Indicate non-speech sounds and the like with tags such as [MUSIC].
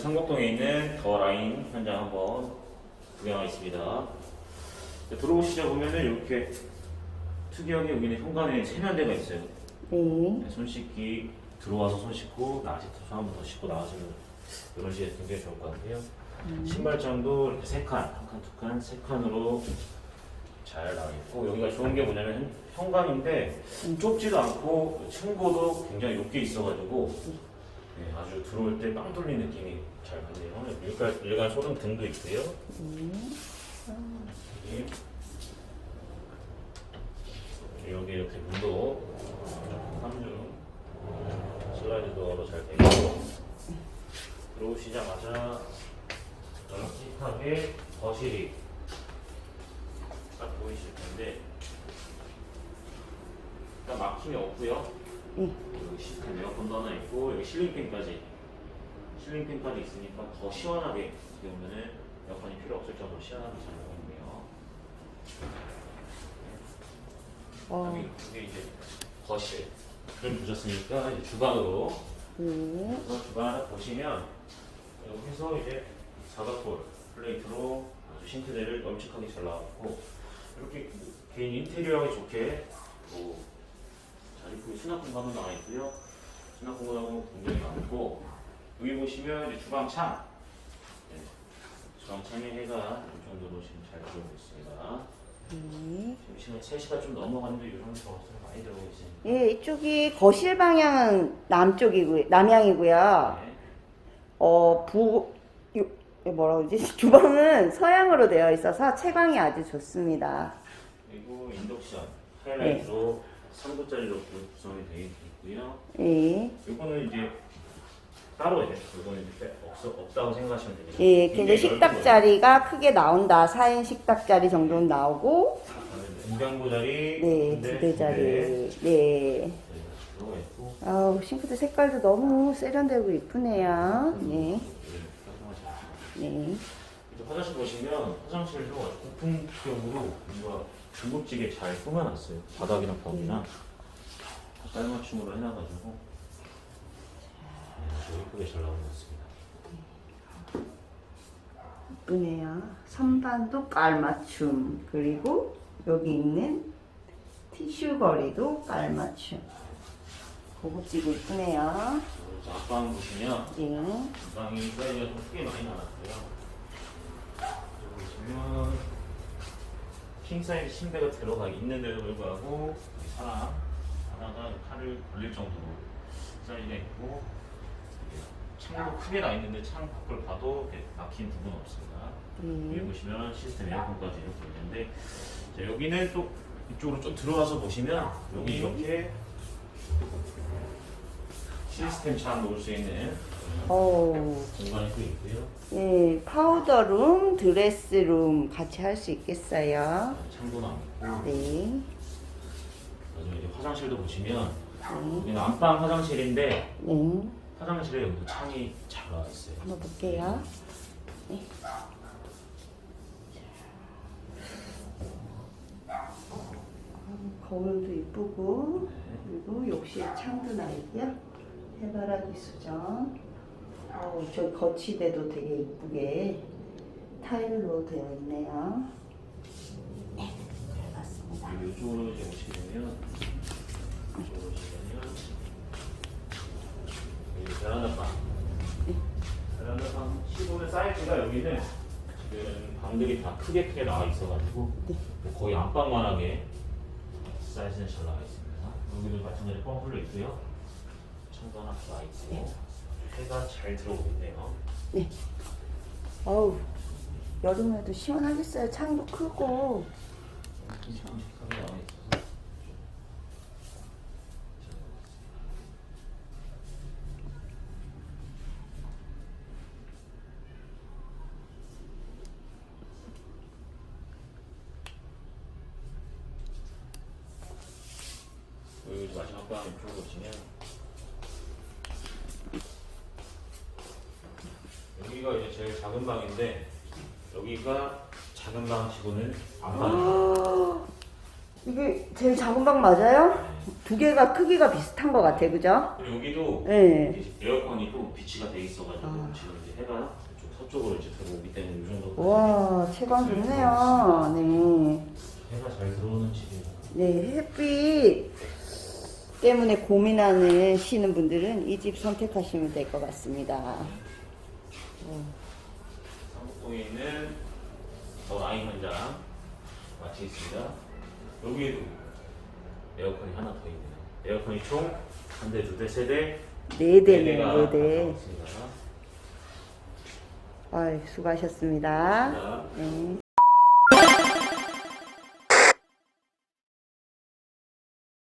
상곡동에 있는 더 라인 현장 한번 구경하겠습니다. 자, 들어오시자 보면은 이렇게 특이하게 여기는 현관에 세면대가 있어요. 네. 손 씻기 들어와서 손 씻고 나가실 때손 한번 더 씻고 나가시면 이런 식의 굉장히 좋을 것 같아요. 신발장도 이렇게 세 칸, 한 칸, 두 칸, 세 칸으로 잘 나와 있고 여기가 좋은 게 뭐냐면 현관인데 좁지도 않고 층고도 굉장히 높게 있어가지고 네, 아주 들어올 때 빵 뚫린 느낌이 잘 받네요. 일괄, 일괄 소등 등도 있고요. 여기, 여기 이렇게 문도 3중 슬라이드 도어로 잘 되어 있고 들어오시자마자 널찍하게 거실이 딱 보이실 텐데 일단 막힘이 없고요. 응. 여기 시스템 에어컨도 하나 있고 여기 실링팬까지 실링팬까지 있으니까 더 시원하게 보면은 에어컨이 필요 없을 정도로 시원하게 잘 있네요. 어, 여기 이게 이제 거실을 보셨으니까 이제 주방으로 네. 그래서 주방을 보시면 여기서 이제 사각볼 플레이트로 아주 싱크대를 널찍하게 잘 나왔고 이렇게 개인 인테리어하기 좋게 뭐 자리풀 수납 공간도 나와 있고요. 수납 공간하고 굉장히 많고 여기 보시면 이제 주방 창 네. 주방 창에 해가 어느 정도로 지금 잘 들어오고 있습니다. 네. 지금 시간 3시가 좀 넘어갔는데 이런 저것들 많이 들어오고 있습니다. 예, 이쪽이 거실 방향은 남쪽이고 남향이고요. 네. 어, 부 요, 이거 뭐라고 그러지? [LAUGHS] 주방은 서양으로 되어 있어서 채광이 아주 좋습니다. 그리고 인덕션 하이라이트로 3구짜리로 구성이 되어 있고요. 예. 이거는 이제 따로 해. 이거는 이제 빼- 없, 없다고 생각하시면 됩니다. 예, 근데 식탁. 자리가 크게 나온다. 4인 식탁 자리 정도는 나오고, 냉장고 자리 네, 두 대, 두대두 자리. 대 네. 들어가 있고 아우, 싱크대 색깔도 너무 세련되고 이쁘네요. 네. 네. 이제 화장실 보시면 화장실도 아주 고풍격으로 뭔가 중국지게 잘 꾸며놨어요. 바닥이나 벽이나 깔맞춤으로 해놔가지고 네, 아주 예쁘게 잘 나온 것 같습니다. 이쁘네요. 선반도 깔맞춤. 그리고 여기 있는 티슈 거리도 깔맞춤. 고급지고 이쁘네요. 그래서 앞방 보시면 네. 방이 사이즈가 좀 크게 많이 나왔고요. 여기 보시면 킹 사이즈 침대가 들어가 있는데도 불구하고 하나 하나가 팔을 벌릴 정도로 사이즈가 있고 창도 크게 나 있는데 창 밖을 봐도 이렇게 막힌 부분 없습니다. 여기 네. 보시면 시스템 에어컨까지 이렇게 있는데 자, 여기는 또 이쪽으로 좀 들어와서 보시면 여기 이렇게 시스템 창 놓을 수 있는. 공간이 또 있고요. 네, 파우더룸, 드레스룸 같이 할 수 있겠어요. 창도 나오고 네. 나중에 이제 화장실도 보시면 네. 여기는 안방 화장실인데 네. 화장실에 여기도 창이 잘 나와 있어요. 한번 볼게요. 네. 아, 거울도 이쁘고 그리고 욕실 창도 나 있고요. 해바라기 수전. 어, 저 거치대도 되게 이쁘게 타일로 되어 있네요. 네. 그리고 이쪽으로 이제 오시게 되면 이쪽으로 오시면 여기 베란다 방. 베란다 방 시공의 사이즈가 여기는 지금 방들이 다 크게 크게 나와 있어가지고 뭐 거의 안방만하게 사이즈는 잘 나와 있습니다. 여기도 마찬가지로 뻥 뚫려 있고요. 하나 나와 있고 해가 잘 들어오고 있네요. 어우, 여름에도 시원하겠어요. 창도 크고. 있어서 여기 마지막 방 이쪽으로 보시면 여기가 이제 제일 작은 방인데 여기가 작은 방 치고는 안방입니다. 이게 제일 작은 방 맞아요? 네. 두 개가 크기가 비슷한 것 같아, 그죠? 그리고 여기도 네. 이제 에어컨이 또 비치가 돼 있어가지고 아. 지금 이제 해가 좀 서쪽으로 이제 들어오기 때문에 이 정도 와, 채광 좋네요. 네. 해가 잘 들어오는 집입니다. 네, 햇빛 때문에 고민하는 시는 분들은 이 집 선택하시면 될 것 같습니다. 삼곡동에 있는 더 라인 현장 마치 있습니다. 여기에도 에어컨이 하나 더 있네요. 에어컨이 총 한 대, 두 대, 세 대, 네 대네, 대가 네 대. 있습니다. 아유, 수고하셨습니다. 네.